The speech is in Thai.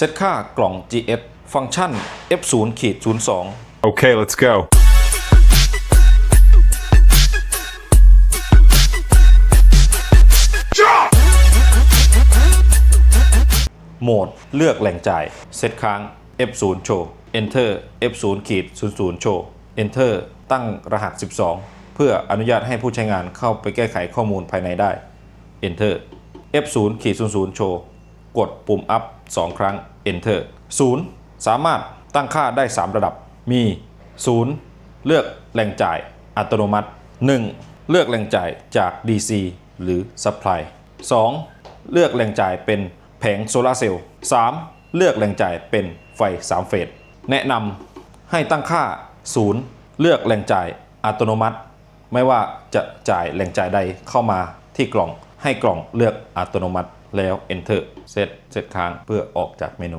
เซตค่ากล่อง GS ฟังก์ชัน F0 ขีด02 Okay, let's go. โหมดเลือกแหล่งจ่าย เซตค้าง F0 โชว์ Enter F0 ขีด00 โชว์ Enter ตั้งรหัส 12 เพื่ออนุญาตให้ผู้ใช้งานเข้าไปแก้ไขข้อมูลภายในได้ Enter F0 ขีด00 โชว์ กดปุ่ม Up 2 ครั้ง Enter 0 สามารถตั้งค่าได้ 3 ระดับ มี 0 เลือกแหล่งจ่ายอัตโนมัติ 1. เลือกแหล่งจ่ายจาก DC หรือ Supply 2. เลือกแหล่งจ่ายเป็นแผงโซลาร์เซลล์ 3. เลือกแหล่งจ่ายเป็นไฟ 3 เฟส แนะนำให้ตั้งค่า 0 เลือกแหล่งจ่ายอัตโนมัติ ไม่ว่าจะจ่ายแหล่งจ่ายใดเข้ามาที่กล่องให้กล่องเลือกอัตโนมัติ แล้ว Enter เซตเซตค้างเพื่อออกจากเมนู